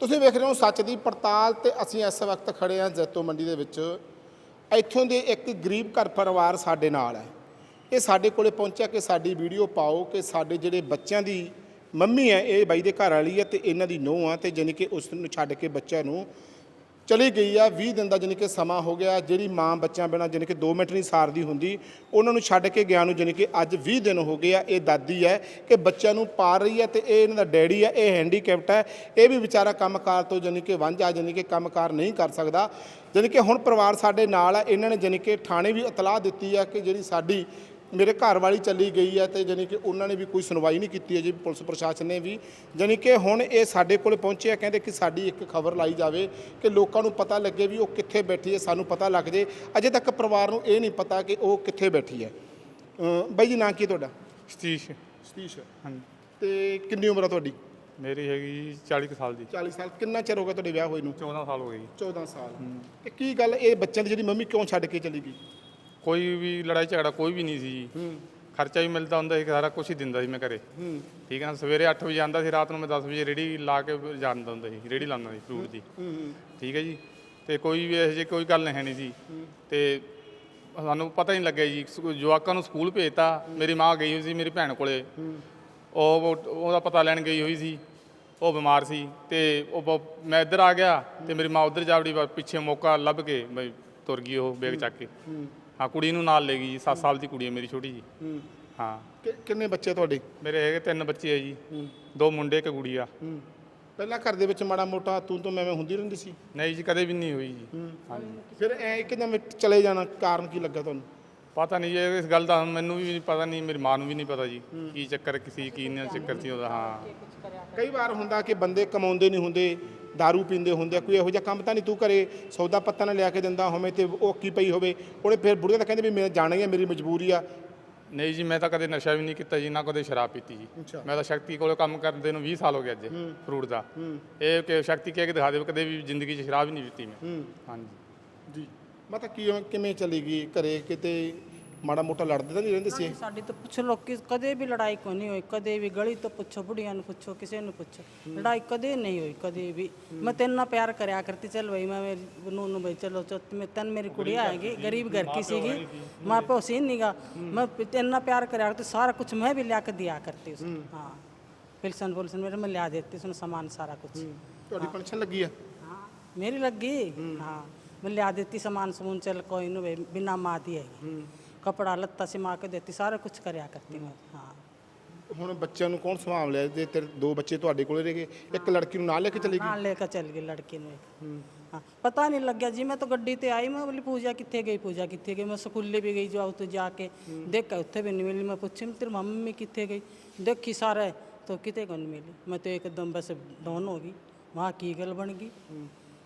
ਤੁਸੀਂ ਵੇਖ ਰਹੇ ਹੋ ਸੱਚ ਦੀ ਪੜਤਾਲ ਤੇ ਅਸੀਂ ਇਸ ਵਕਤ ਖੜੇ ਹਾਂ ਜੈਤੋ ਮੰਡੀ ਦੇ ਵਿੱਚ। ਇੱਥੋਂ ਦੇ ਇੱਕ ਗਰੀਬ ਘਰ ਪਰਿਵਾਰ ਸਾਡੇ ਨਾਲ ਹੈ। ਇਹ ਸਾਡੇ ਕੋਲੇ ਪਹੁੰਚਿਆ ਕਿ ਸਾਡੀ ਵੀਡੀਓ ਪਾਓ ਕਿ ਸਾਡੇ ਜਿਹੜੇ ਬੱਚਿਆਂ ਦੀ ਮੰਮੀ ਹੈ, ਇਹ ਬਾਈ ਦੇ ਘਰ ਵਾਲੀ ਹੈ ਤੇ ਇਹਨਾਂ ਦੀ ਨੂੰਹ ਆ ਤੇ ਜਾਣੀ ਕਿ ਉਸ ਨੂੰ ਛੱਡ ਕੇ ਬੱਚਿਆਂ ਨੂੰ ਚਲੀ ਗਈ ਆ 20 ਦਿਨ ਦਾ ਜਾਣੀ ਕਿ ਸਮਾਂ ਹੋ ਗਿਆ, ਜਿਹੜੀ ਮਾਂ ਬੱਚਿਆਂ ਬਿਨਾਂ ਜਾਣੀ ਕਿ 2 ਮਿੰਟ ਨਹੀਂ ਸਾਰਦੀ ਹੁੰਦੀ, ਉਹਨਾਂ ਨੂੰ ਛੱਡ ਕੇ ਗਿਆ ਨੂੰ ਜਾਣੀ ਕਿ ਅੱਜ 20 ਦਿਨ ਹੋ ਗਏ ਆ, ਇਹ ਦਾਦੀ ਹੈ ਕਿ ਬੱਚਿਆਂ ਨੂੰ ਪਾਲ ਰਹੀ ਹੈ ਤੇ ਇਹ ਇਹਨਾਂ ਦਾ ਡੈਡੀ ਹੈ, ਇਹ ਹੈਂਡੀਕੈਪਟ ਹੈ, ਇਹ ਵੀ ਵਿਚਾਰਾ ਕੰਮਕਾਰ ਤੋਂ ਜਾਣੀ ਕਿ ਵਾਂਝਾ ਜਾਣੀ ਕਿ ਕੰਮਕਾਰ ਨਹੀਂ ਕਰ ਸਕਦਾ। ਜਾਣੀ ਕਿ ਹੁਣ ਪਰਿਵਾਰ ਸਾਡੇ ਨਾਲ ਆ ਇਹਨਾਂ ਨੇ ਜਾਣੀ ਕਿ ਥਾਣੇ ਵੀ ਇਤਲਾਹ ਦਿੱਤੀ ਆ ਕਿ ਜਿਹੜੀ ਸਾਡੀ ਮੇਰੇ ਘਰ ਵਾਲੀ ਚੱਲੀ ਗਈ ਹੈ ਤੇ ਜਾਣੀ ਕਿ ਉਹਨਾਂ ਨੇ ਵੀ ਕੋਈ ਸੁਣਵਾਈ ਨਹੀਂ ਕੀਤੀ ਹੈ ਜੀ ਪੁਲਿਸ ਪ੍ਰਸ਼ਾਸਨ ਨੇ ਵੀ। ਜਾਣੀ ਕਿ ਹੁਣ ਇਹ ਸਾਡੇ ਕੋਲ ਪਹੁੰਚੇ ਆ ਕਹਿੰਦੇ ਕਿ ਸਾਡੀ ਇੱਕ ਖਬਰ ਲਾਈ ਜਾਵੇ ਕਿ ਲੋਕਾਂ ਨੂੰ ਪਤਾ ਲੱਗੇ ਵੀ ਉਹ ਕਿੱਥੇ ਬੈਠੀ ਹੈ ਸਾਨੂੰ ਪਤਾ ਲੱਗ ਜੇ। ਅਜੇ ਤੱਕ ਪਰਿਵਾਰ ਨੂੰ ਇਹ ਨਹੀਂ ਪਤਾ ਕਿ ਉਹ ਕਿੱਥੇ ਬੈਠੀ ਹੈ। ਅਮ ਬਾਈ ਜੀ ਨਾਂ ਕੀ ਤੁਹਾਡਾ? ਸਤੀਸ਼। ਸਤੀਸ਼। ਹਾਂਜੀ। ਤੇ ਕਿੰਨੀ ਉਮਰ ਆ ਤੁਹਾਡੀ? ਮੇਰੀ ਹੈਗੀ ਜੀ 40 ਕੁ ਸਾਲ ਦੀ। 40 ਸਾਲ। ਕਿੰਨਾ ਚਿਰ ਹੋ ਗਿਆ ਤੁਹਾਡੇ ਵਿਆਹ ਹੋਏ ਨੂੰ? 14 ਸਾਲ ਹੋ ਗਏ ਜੀ। 14 ਸਾਲ। ਤੇ ਕੀ ਗੱਲ ਇਹ ਬੱਚਿਆਂ ਦੀ ਜਿਹੜੀ ਮੰਮੀ ਕਿਉਂ ਛੱਡ ਕੇ ਚਲੀ ਗਈ? ਕੋਈ ਵੀ ਲੜਾਈ ਝਗੜਾ ਕੋਈ ਵੀ ਨਹੀਂ ਸੀ ਜੀ। ਹੂੰ। ਖਰਚਾ ਵੀ ਮਿਲਦਾ ਹੁੰਦਾ ਸੀ ਸਾਰਾ ਕੁਝ ਹੀ ਦਿੰਦਾ ਸੀ ਮੈਂ ਘਰੇ। ਹੂੰ। ਠੀਕ ਹੈ ਨਾ ਸਵੇਰੇ 8 ਵਜੇ ਆਉਂਦਾ ਸੀ ਰਾਤ ਨੂੰ ਮੈਂ 10 ਵਜੇ ਰੇੜੀ ਲਾ ਕੇ ਜਾਂਦਾ ਹੁੰਦਾ ਸੀ ਰੇੜੀ ਲਾਉਂਦਾ ਸੀ ਫਰੂਟ ਦੀ। ਹੂੰ ਠੀਕ ਹੈ ਜੀ ਤੇ ਕੋਈ ਵੀ ਇਹੋ ਜਿਹੀ ਕੋਈ ਗੱਲ ਨਹੀਂ ਸੀ ਤੇ ਸਾਨੂੰ ਪਤਾ ਹੀ ਨਹੀਂ ਲੱਗਿਆ ਜੀ ਸਕੂ- ਜਵਾਕਾਂ ਨੂੰ ਸਕੂਲ ਭੇਜਤਾ ਮੇਰੀ ਮਾਂ ਗਈ ਹੋਈ ਸੀ ਮੇਰੀ ਭੈਣ ਕੋਲੇ। ਉਹ ਉਹ- ਉਹਦਾ ਪਤਾ ਲੈਣ ਗਈ ਹੋਈ ਸੀ ਉਹ ਬਿਮਾਰ ਸੀ ਤੇ ਉਹ ਬ- ਮੈਂ ਇੱਧਰ ਆ ਗਿਆ ਤੇ ਮੇਰੀ ਮਾਂ ਉੱਧਰ ਜਾਵੜੀ ਪਿੱਛੇ ਮੌਕਾ ਲੱਭ ਕੇ ਬਈ ਤੁਰ ਗਈ ਉਹ ਬੇਗ ਚੱਕ ਕੇ। ਹਾਂ ਕੁੜੀ ਨੂੰ ਨਾਲ ਲੈ ਗਈ ਜੀ 7 ਸਾਲ ਦੀ ਕੁੜੀ ਹੈ ਮੇਰੀ ਛੋਟੀ ਜੀ। ਹੂੰ। ਹਾਂ। ਕਿ- ਕਿੰਨੇ ਬੱਚੇ ਤੁਹਾਡੇ? ਮੇਰੇ ਹੈਗੇ ਤਿੰਨ ਬੱਚੇ ਹੈ ਜੀ। ਦੋ ਮੁੰਡੇ ਇੱਕ ਕੁੜੀ ਆ ਹੂੰ। ਪਹਿਲਾਂ ਘਰ ਦੇ ਵਿੱਚ ਮਾੜਾ ਮੋਟਾ ਤੂੰ ਤੋਂ ਮੈਂ ਮੈਂ ਹੁੰਦੀ ਰਹਿੰਦੀ ਸੀ? ਨਹੀਂ ਜੀ ਕਦੇ ਵੀ ਨਹੀਂ ਹੋਈ ਜੀ। ਹਾਂਜੀ। ਫਿਰ ਐ ਇੱਕਦਮ ਚਲੇ ਜਾਣਾ ਕਾਰਨ ਕੀ ਲੱਗਾ ਤੁਹਾਨੂੰ? ਪਤਾ ਨਹੀਂ ਜੀ ਇਸ ਗੱਲ ਦਾ ਮੈਨੂੰ ਵੀ ਪਤਾ ਨਹੀਂ ਮੇਰੀ ਮਾਂ ਨੂੰ ਵੀ ਨਹੀਂ ਪਤਾ ਜੀ ਕੀ ਚੱਕਰ ਕਿਸੇ ਕੀ ਨਾ ਚੱਕਰ ਸੀ ਉਹਦਾ ਹਾਂ। ਕਈ ਵਾਰ ਹੁੰਦਾ ਕਿ ਬੰਦੇ ਕਮਾਉਂਦੇ ਨਹੀਂ ਹੁੰਦੇ दारू ਪੀਂਦੇ ਹੁੰਦੇ ਕੋਈ ਇਹੋ ਜਿਹਾ ਕੰਮ ਤਾਂ ਨਹੀਂ ਤੂੰ ਕਰੇ ਸੌਦਾ ਪੱਤਾ ਨਾ ਲਿਆ ਕੇ ਦਿੰਦਾ ਹੋਵੇਂ ਤੇ ਉਹ ਕੀ ਪਈ ਹੋਵੇ ਉਹਨੇ ਫਿਰ ਬੁੜੀਆਂ ਤਾਂ ਕਹਿੰਦੇ ਵੀ ਮੈਂ ਜਾਣਾ ਹੀ ਹੈ ਮੇਰੀ ਮਜਬੂਰੀ ਆ ਨਹੀਂ ਜੀ ਮੈਂ ਤਾਂ ਕਦੇ ਨਸ਼ਾ ਵੀ ਨਹੀਂ ਕੀਤਾ ਜੀ ਨਾ ਕਦੇ ਸ਼ਰਾਬ ਪੀਤੀ ਜੀ ਅੱਛਾ। ਮੈਂ ਤਾਂ ਸ਼ਕਤੀ ਕੋਲ ਕੰਮ ਕਰਦੇ ਨੂੰ 20 ਸਾਲ ਹੋ ਗਏ ਅੱਜ ਫਰੂਟ ਦਾ ਇਹ ਕਿ ਸ਼ਕਤੀ ਕਹਿ ਕੇ ਦਿਖਾ ਦੇ ਕਦੇ ਵੀ ਜ਼ਿੰਦਗੀ 'ਚ ਸ਼ਰਾਬ ਹੀ ਨਹੀਂ ਪੀਤੀ ਮੈਂ ਹੂੰ ਹਾਂਜੀ ਜੀ ਮੈਂ ਤਾਂ ਕੀ ਕਿਵੇਂ ਚਲੀ ਗਈ ਘਰੇ ਕਿਤੇ ਮਾੜਾ ਮੋਟਾ ਲੜਦੇ ਤਾਂ ਨਹੀਂ ਰਹਿੰਦੇ ਸੀ ਇਹ? ਸਾਡੀ ਤਾਂ ਪੁੱਛ ਲੋ ਕਿ ਕਦੇ ਵੀ ਲੜਾਈ ਕੋਈ ਨਹੀਂ ਹੋਈ ਕਦੇ ਵੀ ਗਲੀ ਤੋਂ ਪੁੱਛੋ ਬੁੜੀਆਂ ਨੂੰ ਪੁੱਛੋ ਕਿਸੇ ਨੂੰ ਪੁੱਛੋ ਲੜਾਈ ਕਦੇ ਨਹੀਂ ਹੋਈ ਕਦੇ ਵੀ ਮੈਂ ਤੈਨੂੰ ਨਾਲ ਪਿਆਰ ਕਰਿਆ ਕਰਤੀ ਚਲ ਬਈ ਮੈਂ ਮੇਰੀ ਨੂੰ ਨੂੰ ਬਈ ਚਲੋ ਚੋ ਮੈਂ ਤਨ ਮੇਰੀ ਕੁੜੀ ਆਏਗੀ ਗਰੀਬ ਘਰ की ਸੀਗੀ ਮਾਂ ਪਿਓ ਸੀ ਨੀਗਾ ਮੈਂ ਪ- ਤੈਨੂੰ ਨਾਲ ਪਿਆਰ ਕਰਿਆ ਕਰਤੀ ਸਾਰਾ ਕੁਝ ਮੈਂ ਵੀ ਲਿਆ ਕੇ ਦਿਆ ਕਰਤੀ ਉਸ ਹਾਂ ਪਿਲਸਨ ਪੁਲਸਨ ਮੇਰੇ ਮੈਂ ਲਿਆ ਦੇਤੀ ਉਸ ਸਮਾਨ ਸਾਰਾ ਕੁਝ ਤੁਹਾਡੀ ਪੈਨਸ਼ਨ ਲੱਗੀ ਆ हाँ मेरी लग गई हाँ मैं लिया देती सामान समून चल कोई नु भाई बिना माँ दिए कपड़ा लत्ता सिमा के देती सारा कुछ करया करती मैं हाँ ਹੁਣ ਬੱਚਿਆਂ ਨੂੰ ਕੌਣ ਸੰਭਾਲ ਲਿਆ ਤੇ ਤੇਰੇ ਦੋ ਬੱਚੇ ਤੁਹਾਡੇ ਕੋਲੇ ਰਹਿ ਗਏ ਇੱਕ ਲੜਕੀ ਨੂੰ ਨਾਲ ਲੈ ਕੇ ਚਲੀ ਗਈ हाँ लेकर चल गई लड़की ने हाँ पता नहीं लग गया जी मैं तो गड्डी ते आई मैं बोली पूजा कितने गई पूजा कितने गई मैं स्कूले भी गई जाओ तो जाके देख के उत्थे भी नहीं मिली मैं पूछी तेरी मम्मी कितने गई देखी सारा तो कितने को नहीं मिली मैं तो एकदम बस डाउन हो गई वहाँ की गल बन गई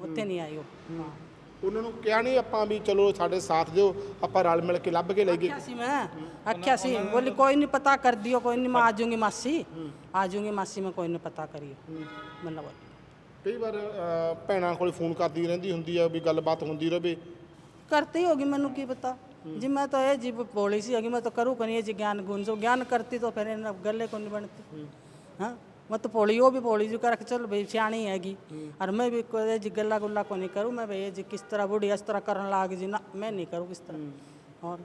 उत्थे नहीं आई वो हाँ ਉਹਨਾਂ ਨੂੰ ਕਿਹਾ ਨਹੀਂ ਆਪਾਂ ਵੀ ਚਲੋ ਸਾਡੇ ਸਾਥ ਦਿਓ ਆਪਾਂ ਰਲ ਮਿਲ ਕੇ ਲੱਭ ਕੇ ਲੈ ਗਏ आख्या सी मैं आख्या सी बोली कोई नहीं पता कर दियो कोई नहीं मैं आ जाऊंगी मासी आ जाऊंगी मासी में कोई नहीं पता करियो मतलब बोली ਕਈ ਵਾਰ ਅਹ, ਭੈਣਾਂ ਕੋਲ ਫੋਨ ਕਰਦੀ ਰਹਿੰਦੀ ਹੁੰਦੀ ਆ ਵੀ ਗੱਲਬਾਤ ਹੁੰਦੀ ਰਵੇ करती होगी मैनू की पता जी मैं तो ये जी बोली सी होगी मैं तो करूँ कहीं जी ज्ञान गुण जो ज्ञान करती तो फिर इन्हें गले को नहीं बनती हाँ मैं तो पोली वो भी पोली जो कर चल भाई सियाणी हैगी और मैं भी कोई जी गला गुल्ला को नहीं करूँ मैं भाई जी किस तरह बूढ़ी इस तरह करने लाग जी ना मैं नहीं करूँ किस तरह और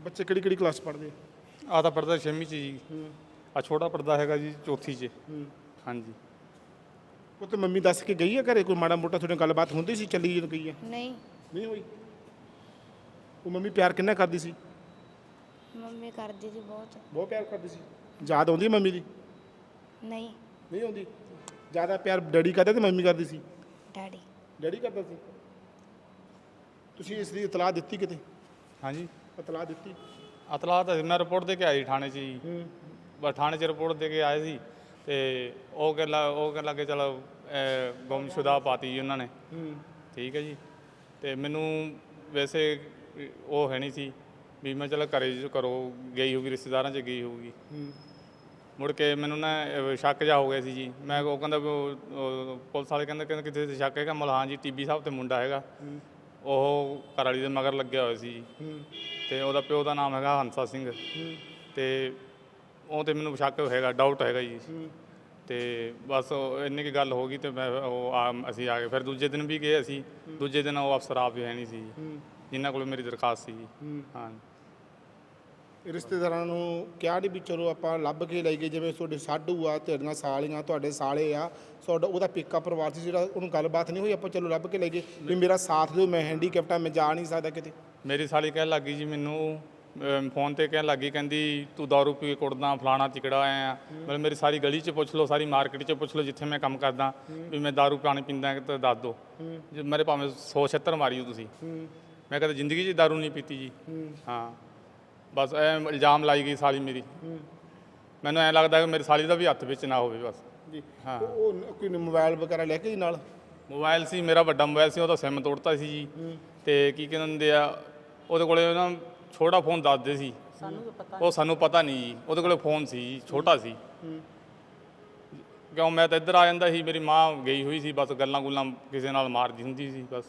ਬੱਚੇ ਕਿਹੜੀ ਕਿਹੜੀ ਕਲਾਸ ਪੜ੍ਹਦੇ ਆ ਆ ਤਾਂ ਪੜਦਾ 6ਵੀਂ ਚ ਜੀ ਆ ਛੋਟਾ ਪੜਦਾ ਹੈਗਾ ਜੀ ਚੌਥੀ ਚ ਹਾਂਜੀ ਉਹ ਤੇ ਮੰਮੀ ਦੱਸ ਕੇ ਗਈ ਆ ਘਰੇ ਕੋਈ ਮਾੜਾ ਮੋਟਾ ਤੁਹਾਡੇ ਨਾਲ ਗੱਲਬਾਤ ਹੁੰਦੀ ਸੀ ਚੱਲੀ ਜਦੋਂ ਗਈ ਆ ਨਹੀਂ ਨਹੀਂ ਹੋਈ ਉਹ ਮੰਮੀ ਪਿਆਰ ਕਿੰਨਾ ਕਰਦੀ ਸੀ ਮੰਮੀ ਕਰਦੀ ਸੀ ਬਹੁਤ ਬਹੁਤ ਪਿਆਰ ਕਰਦੀ ਸੀ ਯਾਦ ਆਉਂਦੀ ਆ ਮੰਮੀ ਦੀ ਨਹੀਂ। ਨਹੀਂ ਆਉਂਦੀ। ਜ਼ਿਆਦਾ ਪਿਆਰ ਡੈਡੀ ਕਰਦਾ ਤੇ ਮੰਮੀ ਕਰਦੀ ਸੀ? ਡੈਡੀ। ਡੈਡੀ ਕਰਦਾ ਸੀ? ਤੁਸੀਂ ਇਸ ਦੀ ਇਤਲਾਹ ਦਿੱਤੀ ਕਿਤੇ? ਹਾਂਜੀ। ਇਤਲਾਹ ਦਿੱਤੀ? ਅਤਲਾ ਤਾਂ ਮੈਂ ਰਿਪੋਰਟ ਦੇ ਕੇ ਆਈ ਥਾਣੇ 'ਚ ਜੀ। ਬਸ ਥਾਣੇ 'ਚ ਰਿਪੋਰਟ ਦੇ ਕੇ ਆਏ ਸੀ ਤੇ ਉਹ ਕਹਿੰਦਾ ਉਹ ਕਹਿੰਦਾ ਕਿ ਚਲੋ ਅਹ, ਗੁੰਮਸ਼ੁਦਾ ਪਾਤੀ ਜੀ ਉਹਨਾਂ ਨੇ। ਠੀਕ ਹੈ ਜੀ। ਤੇ ਮੈਨੂੰ ਵੈਸੇ ਉਹ ਹੈ ਨਹੀਂ ਸੀ ਵੀ ਮੈਂ ਚਲ ਘਰੇ ਜੋ ਕਰੋ ਗਈ ਹੋਊਗੀ ਰਿਸ਼ਤੇਦਾਰਾਂ 'ਚ ਗਈ ਹੋਊਗੀ। ਮੁੜ ਕੇ ਮੈਨੂੰ ਨਾ ਅਹ, ਸ਼ੱਕ ਜਾ ਹੋ ਗਿਆ ਸੀ ਜੀ। ਮੈਂ ਉਹ ਕਹਿੰਦਾ ਵੀ ਉਹ- ਉਹ ਪੁਲਿਸ ਵਾਲੇ ਕਹਿੰਦੇ ਕਹਿੰਦੇ ਕਿਤੇ ਸ਼ੱਕ ਹੈਗਾ? ਮਲ ਹਾਂ ਜੀ ਟੀਬੀ ਸਾਹਿਬ ਤੇ ਮੁੰਡਾ ਹੈਗਾ। ਉਹ ਘਰ ਵਾਲੀ ਦੇ ਮਗਰ ਲੱਗਿਆ ਹੋਇਆ ਸੀ ਜੀ। ਤੇ ਉਹਦਾ ਪਿਓ ਦਾ ਨਾਮ ਹੈਗਾ ਹੰਸਾ ਸਿੰਘ। ਤੇ ਉਹ ਤੇ ਮੈਨੂੰ ਸ਼ੱਕ ਹੈਗਾ ਡਾਊਟ ਹੈਗਾ ਜੀ। ਤੇ ਬਸ ਉਹ ਇੰਨੀ ਕੀ ਗੱਲ ਹੋ ਗਈ ਤੇ ਮੈਂ ਉਹ ਆ- ਅਸੀਂ ਆ ਗਏ। ਫਿਰ ਦੂਜੇ ਦਿਨ ਵੀ ਗਏ ਅਸੀਂ। ਦੂਜੇ ਦਿਨ ਉਹ ਅਫਸਰ ਆਪ ਵੀ ਹੈ ਨਹੀਂ ਸੀ ਜੀ। ਜਿਨ੍ਹਾਂ ਕੋਲ ਮੇਰੀ ਦਰਖਾਸਤ ਸੀ ਜੀ। ਹਾਂ। ਰਿਸ਼ਤੇਦਾਰਾਂ ਨੂੰ ਕਿਹਾ ਨਹੀਂ ਵੀ ਚਲੋ ਆਪਾਂ ਲੱਭ ਕੇ ਲੈ ਗਏ ਜਿਵੇਂ ਤੁਹਾਡੇ ਸਾਡੂ ਆ ਤੇਰੀਆਂ ਸਾਲੀਆਂ ਤੁਹਾਡੇ ਸਾਲੇ ਆ ਤੁਹਾਡਾ ਉਹਦਾ ਪੇਕਾ ਪਰਿਵਾਰ ਸੀ ਜਿਹੜਾ ਉਹਨੂੰ ਗੱਲਬਾਤ ਨਹੀਂ ਹੋਈ ਆਪਾਂ ਚਲੋ ਲੱਭ ਕੇ ਲੈ ਗਏ। ਵੀ ਮੇਰਾ ਸਾਥ ਦਿਓ ਮੈਂ ਹੈਂਡੀਕੈਪਟ ਆ ਮੈਂ ਜਾ ਨਹੀਂ ਸਕਦਾ ਕਿਤੇ। ਮੇਰੀ ਸਾਲੀ ਕਹਿਣ ਲੱਗੀ ਜੀ ਮੈਨੂੰ ਫੋਨ ਤੇ ਕਹਿਣ ਲੱਗੀ ਕਹਿੰਦੀ ਤੂੰ ਦਾਰੂ ਪੀ ਕੇ ਕੁੱਟਦਾ ਫਲਾਣਾ ਚਿਕੜਾ ਆਇਆ ਮਤਲਬ ਮੇਰੀ ਸਾਰੀ ਗਲੀ 'ਚ ਪੁੱਛ ਲਓ ਸਾਰੀ ਮਾਰਕੀਟ 'ਚ ਪੁੱਛ ਲਓ ਜਿੱਥੇ ਮੈਂ ਕੰਮ ਕਰਦਾ ਵੀ ਮੈਂ ਦਾਰੂ ਪਾਣੀ ਪੀਂਦਾ ਤਾਂ ਦੱਸ ਦਿਓ ਜੇ ਮੇਰੇ ਭਾਵੇਂ 176 ਮਾਰੀਓ ਤੁਸੀਂ। ਮੈਂ ਕਦੇ ਜ਼ਿੰਦਗੀ 'ਚ ਦਾਰੂ ਨਹੀਂ ਪੀਤੀ ਜੀ। ਹਾਂ। ਬਸ ਐ ਇਲਜ਼ਾਮ ਲਾਈ ਗਈ ਸਾਲੀ ਮੇਰੀ। ਮੈਨੂੰ ਐ ਲੱਗਦਾ ਕਿ ਮੇਰੀ ਸਾਲੀ ਦਾ ਵੀ ਹੱਥ ਵਿੱਚ ਨਾ ਹੋਵੇ ਬਸ। ਜੀ। ਹਾਂ। ਉਹ ਕੋਈ ਮੋਬਾਈਲ ਵਗੈਰਾ ਲੈ ਕੇ ਜੀ ਨਾਲ? ਮੋਬਾਈਲ ਸੀ ਮੇਰਾ ਵੱਡਾ ਮੋਬਾਈਲ ਸੀ ਉਹਦਾ ਸਿਮ ਤੋੜਤਾ ਸੀ ਜੀ। ਤੇ ਕੀ ਕਹਿੰਦੇ ਆ ਉਹਦੇ ਕੋਲੇ ਨਾ ਛੋਟਾ ਫੋਨ ਦੱਸਦੇ ਸੀ। ਸਾਨੂੰ ਪਤਾ ਉਹ ਸਾਨੂੰ ਪਤਾ ਨਹੀਂ ਜੀ ਉਹਦੇ ਕੋਲੇ ਫੋਨ ਸੀ ਜੀ, ਛੋਟਾ ਸੀ। ਕਿਉਂ ਮੈਂ ਤਾਂ ਇੱਧਰ ਆ ਜਾਂਦਾ ਸੀ ਮੇਰੀ ਮਾਂ ਗਈ ਹੋਈ ਸੀ ਬਸ ਗੱਲਾਂ ਗੁੱਲਾਂ ਕਿਸੇ ਨਾਲ ਮਾਰਦੀ ਹੁੰਦੀ ਸੀ ਬਸ।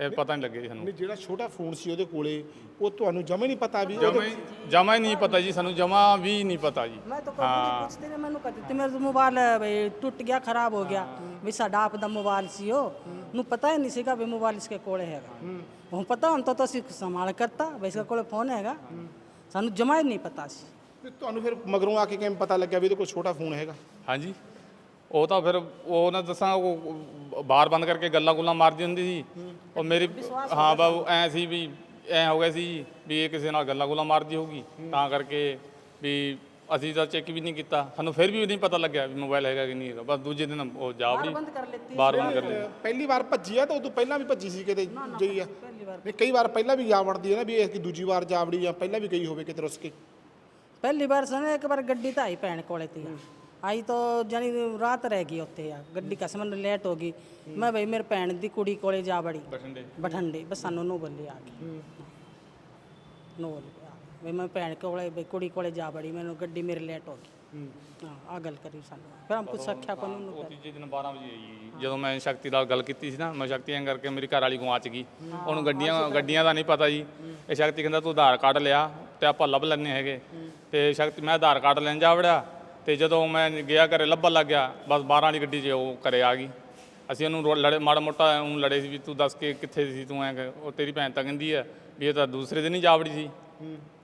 ਇਹ ਪਤਾ ਨਹੀਂ ਲੱਗਿਆ ਜੀ ਸਾਨੂੰ। ਨਹੀਂ ਜਿਹੜਾ ਛੋਟਾ ਫੋਨ ਸੀ ਉਹਦੇ ਕੋਲੇ ਉਹ ਤੁਹਾਨੂੰ ਜਮੇ ਨਹੀਂ ਪਤਾ ਵੀ ਜਮਾ ਹੀ ਜਮਾ ਹੀ ਨਹੀਂ ਪਤਾ ਜੀ ਸਾਨੂੰ ਜਮਾ ਵੀ ਨਹੀਂ ਪਤਾ ਜੀ। ਮੈਂ ਤਾਂ ਕੋਈ ਨਹੀਂ ਪੁੱਛਦੇ ਨੇ ਮੈਨੂੰ ਕਹਤੇ ਤੇ ਮੇਰਾ ਮੋਬਾਈਲ ਬਈ ਟੁੱਟ ਗਿਆ ਖਰਾਬ ਹੋ ਗਿਆ। ਵੀ ਸਾਡਾ ਆਪ ਦਾ ਮੋਬਾਈਲ ਸੀ ਉਹ। ਨੂੰ ਪਤਾ ਹੀ ਨਹੀਂ ਸੀਗਾ ਵੀ ਮੋਬਾਈਲ ਇਸਕੇ ਕੋਲੇ ਹੈਗਾ। ਉਹ ਪਤਾ ਹੁਣ ਤਾਂ ਤਾਂ ਅਸੀਂ ਸੰਭਾਲ ਕਰਤਾ ਵੀ ਇਸਕੇ ਕੋਲੇ ਫੋਨ ਹੈਗਾ। ਸਾਨੂੰ ਜਮਾ ਹੀ ਨਹੀਂ ਪਤਾ ਸੀ। ਤੇ ਤੁਹਾਨੂੰ ਫਿਰ ਮਗਰੋਂ ਆ ਕੇ ਕਿਵੇਂ ਪਤਾ ਲੱਗਿਆ ਵੀ ਇਹਦੇ ਕੋਲ ਛੋਟਾ ਫੋਨ ਹੈਗਾ? ਹਾਂਜੀ। ਉਹ ਤਾਂ ਫਿਰ ਉਹ ਨਾ ਦੱਸਾਂ ਉਹ ਬਾਰ ਬੰਦ ਕਰਕੇ ਗੱਲਾਂ ਗੁੱਲਾਂ ਮਾਰਦੀ ਹੁੰਦੀ ਸੀ। ਉਹ ਮੇਰੀ ਹਾਂ ਬਾਬੂ ਐ ਸੀ ਵੀ ਐ ਹੋ ਗਿਆ ਸੀ ਵੀ ਇਹ ਕਿਸੇ ਨਾਲ ਗੱਲਾਂ ਗੁੱਲਾਂ ਮਾਰਦੀ ਹੋਊਗੀ। ਤਾਂ ਕਰਕੇ ਵੀ ਅਸੀਂ ਤਾਂ ਚੈੱਕ ਵੀ ਨਹੀਂ ਕੀਤਾ। ਸਾਨੂੰ ਫਿਰ ਵੀ ਨਹੀਂ ਪਤਾ ਲੱਗਿਆ ਵੀ ਮੋਬਾਈਲ ਹੈਗਾ ਕਿ ਨਹੀਂ ਹੈਗਾ। ਬਸ ਦੂਜੇ ਦਿਨ ਉਹ ਜਾਵੜੀ ਕਰ ਲੈਤੀ ਬਾਰ ਬੰਦ ਕਰ ਲਈ ਪਹਿਲੀ ਵਾਰ ਭੱਜੀ ਆ ਤਾਂ ਉਦੋਂ ਪਹਿਲਾਂ ਵੀ ਭੱਜੀ ਸੀ ਕਿਤੇ ਜਈ ਆ। ਨਹੀਂ ਕਈ ਵਾਰ ਪਹਿਲਾਂ ਵੀ ਜਾ ਵੜਦੀ ਹੈ ਨਾ ਵੀ ਇਹ ਕਿ ਦੂਜੀ ਵਾਰ ਜਾ ਵੜੀ ਆ ਪਹਿਲਾਂ ਵੀ ਗਈ ਹੋਵੇ ਕਿਤੇ ਰੁੱਸ ਕੇ। ਪਹਿਲੀ ਵਾਰ ਸਨ ਇੱਕ ਵਾਰ ਗੱਡੀ ਤਾਂ ਆਈ ਭੈਣ ਕੋਲੇ ਤੀ ਆਈ ਤਾਂ ਜਾਨੀ ਰਾਤ ਰਹਿ ਗਈ ਉੱਥੇ ਆ ਗੱਡੀ ਕਸਮ ਨੂੰ ਲੇਟ ਹੋ ਗਈ। ਮੈਂ ਬਈ ਮੇਰੇ ਭੈਣ ਦੀ ਕੁੜੀ ਕੋਲੇ ਜਾ ਬੜੀ ਬਠਿੰਡੇ। ਬਠੰਡੇ ਬਸ ਸਾਨੂੰ ਨੂੰ ਬੱਲੀ ਆ ਗਈ। ਨੋ ਬੱਲੀ ਆ ਗਈ। ਮੈਂ ਭੈਣ ਕੋਲੇ ਬਈ ਕੁੜੀ ਕੋਲੇ ਜਾ ਬੜੀ ਮੈਨੂੰ ਗੱਡੀ ਮੇਰੇ ਲੇਟ ਹੋ ਗਈ। ਹਾਂ। ਆ ਗੱਲ ਕਰੀ ਸਾਨੂੰ। ਫਿਰ ਹਮ ਕੁਛ ਆਖਿਆ ਕੋ ਨੂੰ ਉਹ ਤੀਜੇ ਦਿਨ 12 ਵਜੇ ਆਈ ਜੀ। ਜਦੋਂ ਮੈਂ ਸ਼ਕਤੀ ਨਾਲ ਗੱਲ ਕੀਤੀ ਸੀ ਨਾ ਮੈਂ ਸ਼ਕਤੀ ਐਂ ਕਰਕੇ ਮੇਰੀ ਘਰ ਵਾਲੀ ਗੁਆਚ ਗਈ। ਉਹਨੂੰ ਗੱਡੀਆਂ ਗੱਡੀਆਂ ਦਾ ਨਹੀਂ ਪਤਾ ਜੀ। ਇਹ ਸ਼ਕਤੀ ਕਹਿੰਦਾ ਤੂੰ ਆਧਾਰ ਕਾਰਡ ਲਿਆ ਤੇ ਆਪਾਂ ਲੱਭ ਲੈਣੇ ਹੈਗੇ। ਤੇ ਸ਼ਕਤੀ ਮੈਂ ਆਧਾਰ ਕਾਰਡ ਲੈਣ ਜਾ ਵੜਿਆ। ਤੇ ਜਦੋਂ ਮੈਂ ਗਿਆ ਘਰੇ ਲੱਭਣ ਲੱਗ ਗਿਆ ਬਸ 12 ਵਾਲੀ ਗੱਡੀ 'ਚ ਉਹ ਘਰੇ ਆ ਗਈ। ਅਸੀਂ ਉਹਨੂੰ ਰੋ- ਲੜੇ ਮਾੜਾ ਮੋਟਾ ਉਹਨੂੰ ਲੜੇ ਸੀ ਵੀ ਤੂੰ ਦੱਸ ਕੇ ਕਿੱਥੇ ਸੀ ਤੂੰ ਐ ਉਹ ਤੇਰੀ ਭੈਣ ਤਾਂ ਕਹਿੰਦੀ ਆ ਵੀ ਇਹ ਤਾਂ ਦੂਸਰੇ ਦਿਨ ਹੀ ਜਾ ਵੜੀ ਸੀ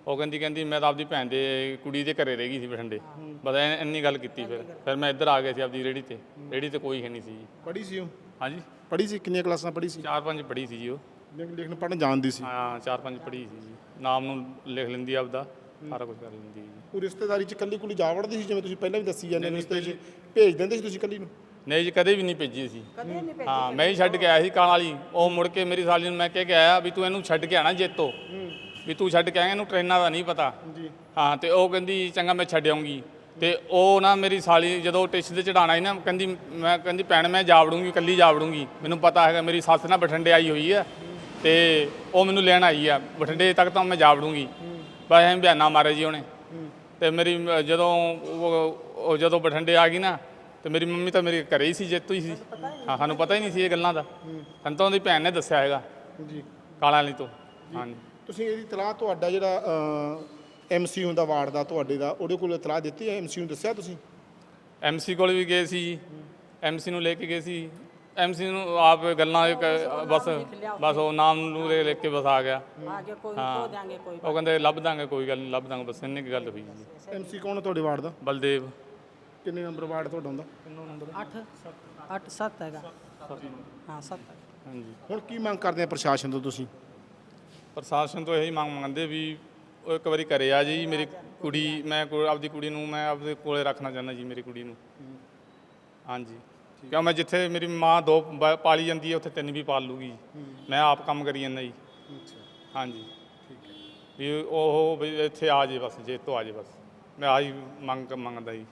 ਉਹ ਕਹਿੰਦੀ ਕਹਿੰਦੀ ਮੈਂ ਤਾਂ ਆਪਦੀ ਭੈਣ ਦੇ ਕੁੜੀ ਦੇ ਘਰੇ ਰਹਿ ਗਈ ਸੀ ਬਠਿੰਡੇ। ਬਸ ਐ- ਇੰਨੀ ਗੱਲ ਕੀਤੀ ਫਿਰ। ਫਿਰ ਮੈਂ ਇੱਧਰ ਆ ਗਿਆ ਸੀ ਆਪਦੀ ਰੇੜੀ ਤੇ। ਰੇੜੀ ਤੇ ਕੋਈ ਹੈ ਨਹੀਂ ਸੀ। ਜੀ ਪੜ੍ਹੀ ਸੀ ਉਹ? ਹਾਂਜੀ। ਪੜ੍ਹੀ ਸੀ? ਕਿੰਨੀਆਂ ਕਲਾਸਾਂ ਪੜ੍ਹੀ ਸੀ? ਚਾਰ ਪੰਜ ਪੜ੍ਹੀ ਸੀ ਜੀ ਉਹ। ਲਿਖ- ਲਿਖਣ ਪੜ੍ਹਨ ਜਾਣਦੀ ਸੀ। ਹਾਂ ਚਾਰ ਪੰਜ ਪੜ੍ਹੀ ਸੀ ਜੀ। ਨਾਮ ਨੂੰ ਲਿਖ ਲੈਂਦੀ ਆਪਦਾ। ਸਾਰਾ ਕੁਝ ਕਰ ਲੈਂਦੀ ਜੀ। ਉਹ ਰਿਸ਼ਤੇਦਾਰੀ ਚ ਕੱਲੀ ਕੁਲੀ ਜਾ ਵੜਦੀ ਸੀ ਜਿਵੇਂ ਤੁਸੀਂ ਪਹਿਲਾਂ ਵੀ ਦੱਸੀ ਜਾਂਦੇ ਰਿਸ਼ਤੇ ਚ ਭੇਜ ਦਿੰਦੇ ਸੀ ਤੁਸੀਂ ਕੱਲੀ ਨੂੰ? ਨਹੀਂ ਜੀ ਕਦੇ ਵੀ ਨਹੀਂ ਭੇਜੀ ਸੀ ਕਦੇ ਨਹੀਂ ਭੇਜੀ। ਹਾਂ ਮੈਂ ਹੀ ਛੱਡ ਕੇ ਆਇਆ ਸੀ ਕਾਲ ਵਾਲੀ। ਉਹ ਮੁੜ ਕੇ ਮੇਰੀ ਸਾਲੀ ਨੂੰ ਮੈਂ ਕਹਿ ਕੇ ਆਇਆ ਵੀ ਤੂੰ ਇਹਨੂੰ ਛੱਡ ਕੇ ਆਣਾ ਜੇਤੋ। ਵੀ ਤੂੰ ਛੱਡ ਕੇ ਆਏਂਗਾ ਇਹਨੂੰ ਟ੍ਰੇਨਾਂ ਦਾ ਨਹੀਂ ਪਤਾ। ਜੀ। ਹਾਂ ਤੇ ਉਹ ਕਹਿੰਦੀ ਚੰਗਾ ਮੈਂ ਛੱਡ ਆਉਂਗੀ। ਤੇ ਉਹ ਨਾ ਮੇਰੀ ਸਾਲੀ ਜਦੋਂ ਟਿਸ਼ ਤੇ ਚੜਾਣਾ ਸੀ ਨਾ ਕਹਿੰਦੀ ਮੈਂ ਕਹਿੰਦੀ ਭੈਣ ਮੈਂ ਜਾ ਵੜੂੰਗੀ ਇਕੱਲੀ ਜਾ ਵੜੂੰਗੀ। ਮੈਨੂੰ ਪਤਾ ਹੈਗਾ ਮੇਰੀ ਸੱਸ ਨਾ ਬਠਿੰਡੇ ਆਈ ਹੋਈ ਆ ਤੇ ਉਹ ਮੈਨੂੰ ਲੈਣ ਆਈ ਆ। ਬਠਿੰਡੇ ਤੱਕ ਤਾਂ ਮੈਂ ਜਾ ਵੜੂੰਗੀ। ਬਸ ਐਂ ਬਿਆਨਾ ਮਾਰਿਆ ਜੀ ਉਹਨੇ। ਤੇ ਮੇਰੀ ਮ- ਜਦੋਂ ਉਹ ਉਹ ਜਦੋਂ ਬਠਿੰਡੇ ਆ ਗਈ ਨਾ ਤੇ ਮੇਰੀ ਮੰਮੀ ਤਾਂ ਮੇਰੇ ਘਰੇ ਹੀ ਸੀ ਜੇਤੂ ਹੀ ਸੀ। ਹਾਂ ਸਾਨੂੰ ਪਤਾ ਹੀ ਨਹੀਂ ਸੀ ਇਹ ਗੱਲਾਂ ਦਾ। ਸਾਨੂੰ ਤਾਂ ਉਹਦੀ ਭੈਣ ਨੇ ਦੱਸਿਆ ਹੈਗਾ। ਜੀ। ਕਾਲਾ ਵਾਲੀ ਤੋਂ। ਹਾਂਜੀ। ਤੁਸੀਂ ਇਹਦੀ ਤਲਾਹ ਤੁਹਾਡਾ ਜਿਹੜਾ ਐਮਸੀ ਹੁੰਦਾ ਵਾਰਡ ਦਾ ਤੁਹਾਡੇ ਦਾ ਉਹਦੇ ਕੋਲ ਇਤਲਾਹ ਦਿੱਤੀ ਹੈ? ਐਮਸੀ ਨੂੰ ਦੱਸਿਆ ਤੁਸੀਂ? ਐਮਸੀ ਕੋਲ ਵੀ ਗਏ ਸੀ ਜੀ। ਐਮਸੀ ਨੂੰ ਲੈ ਕੇ ਗਏ ਸੀ। ਐਮਸੀ ਨੂੰ ਆਪ ਗੱਲਾਂ ਬਸ ਬਸ ਉਹ ਨਾਮ ਨੂੰ ਲੈ ਲਿਖ ਕੇ ਬਸ ਆ ਗਿਆ। ਆਗੇ ਕੋਈ ਖੋ ਦੇਾਂਗੇ ਕੋਈ ਉਹ ਕਹਿੰਦੇ ਲੱਭ ਦਾਂਗੇ ਕੋਈ ਗੱਲ ਨਹੀਂ ਲੱਭ ਦਾਂਗੇ ਬਸ ਇੰਨੀ ਕੁ ਗੱਲ ਹੋਈ ਜੀ ਐਮਸੀ ਕੌਣ ਹੈ ਤੁਹਾਡੇ ਵਾਰਡ ਦਾ? ਬਲਦੇਵ। ਕਿੰਨੇ ਨੰਬਰ ਵਾਰਡ ਤੁਹਾਡਾ ਹੁੰਦਾ? 8 8 7 ਹੈਗਾ। ਹਾਂ 7 ਹਾਂਜੀ। ਹੁਣ ਕੀ ਮੰਗ ਕਰਦੇ ਆ ਪ੍ਰਸ਼ਾਸਨ ਤੋਂ ਤੁਸੀਂ? ਪ੍ਰਸ਼ਾਸਨ ਤੋਂ ਇਹੀ ਮੰਗ ਮੰਗਦੇ ਵੀ ਉਹ ਇੱਕ ਵਾਰੀ ਘਰੇ ਆ ਜੀ ਮੇਰੀ ਕੁੜੀ ਮੈਂ ਕੋ- ਆਪਦੀ ਕੁੜੀ ਨੂੰ ਮੈਂ ਆਪਦੇ ਕੋਲੇ ਰੱਖਣਾ ਚਾਹੁੰਦਾ ਜੀ ਮੇਰੀ ਕੁੜੀ ਨੂੰ। ਹਾਂਜੀ। ਕਿਉਂ ਮੈਂ ਜਿੱਥੇ ਮੇਰੀ ਮਾਂ ਦੋ ਬ- ਪਾਲੀ ਜਾਂਦੀ ਹੈ ਉੱਥੇ ਤਿੰਨ ਵੀ ਪਾਲ ਲੂਗੀ ਮੈਂ ਆਪ ਕੰਮ ਕਰੀ ਜਾਂਦਾ ਜੀ। ਹਾਂਜੀ। ਵੀ ਉਹ ਵੀ ਇੱਥੇ ਆ ਜੇ ਬਸ ਜੇ ਤੋਂ ਆ ਜੇ ਬਸ। ਮੈਂ ਆਹੀ ਮੰਗ ਮੰਗਦਾ ਜੀ।